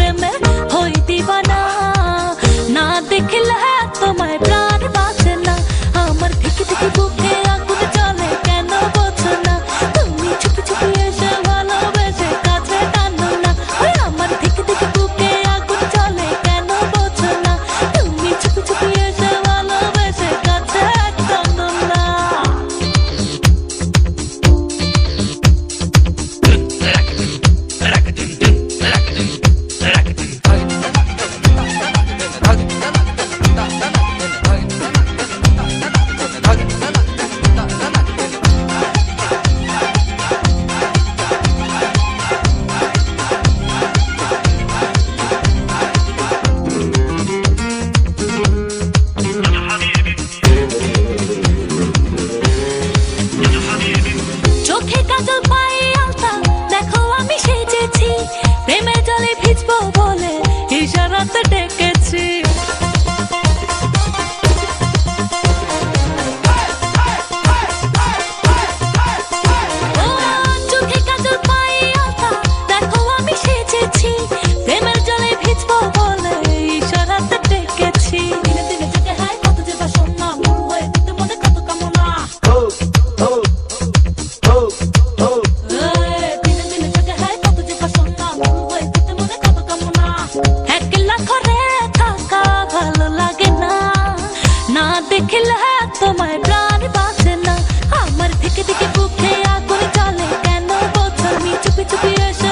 siempre me Demet দেখলে, তোমার প্রাণ বাঁচে না। আমার থেকে থেকে বুকে আগুন চলে কেন? বোঝো চুপি চুপি এসে